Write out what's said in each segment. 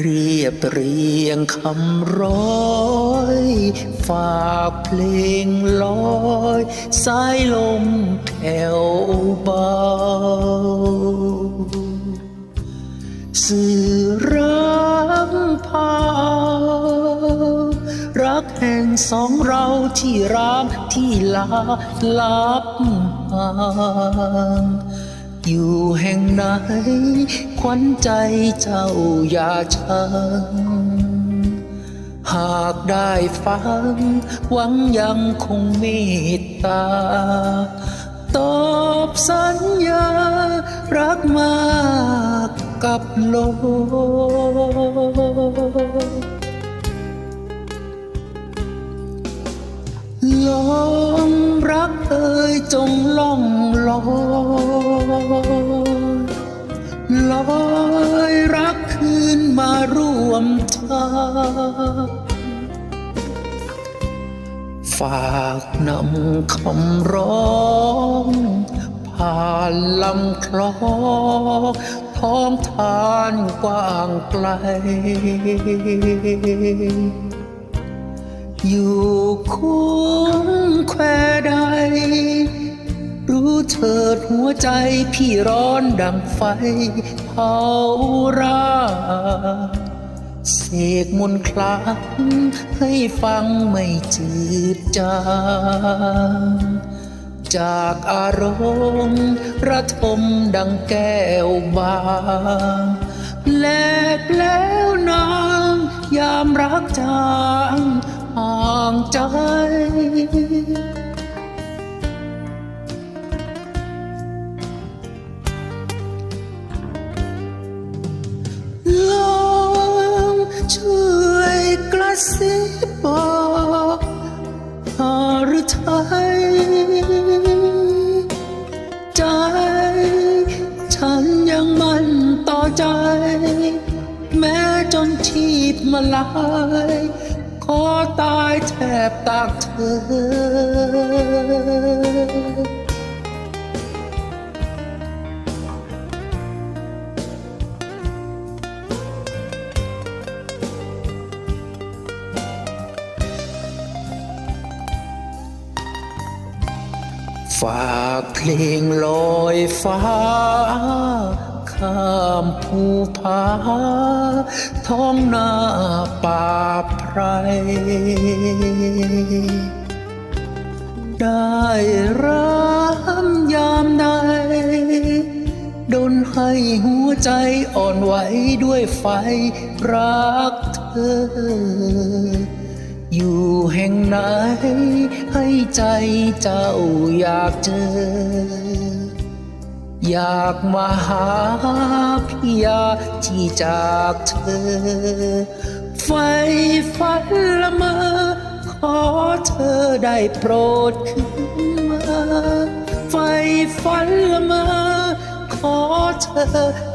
เรียบเรียงคำร้อย ฝากเพลงลอยสายลมแผ่วเบา สื่อรักพารักแห่งสองเราที่รักที่ลาลับห่าง อยู่แห่งไหน ขวัญใจเจ้าอย่าชังหากได้ฟัง หวังยังคงเมตตา ตอบสัญญา รักมากกับโลกลอง รักเอ่ยจงล่องลอยลอยรักคืนมาร่วมทางฝากนำคำร้องผ่านลำคลองท้องทานกว้างไกล อยู่คุ้ม เถิดหัวใจพี่ร้อนดังไฟเผาราเสกมนคลางให้ฟังไม่จืดจางจากอารมณ์ระทมดังแก้วบางแลกแล้วนางยามรักจางห่างใจ ซิบบอกหารือไทยใจ ฉันยังมั่นต่อใจ แม้จนชีพมาลายขอตายแทบตากเธอ ฝากเพลงลอยฟ้า ข้ามภูผาท้องนาป่าไพร ได้รักยามใดดนให้หัวใจอ่อนไหวด้วยไฟรักเธอ อยู่แห่งไหน ให้ใจเจ้าอยากเจอ อยากมาหาพี่ยาที่จากเธอ ไฟฝันละเมอ ขอเธอได้โปรดขึ้นมา ไฟฝันละเมอ ขอเธอ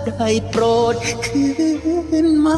ได้โปรดขึ้นมา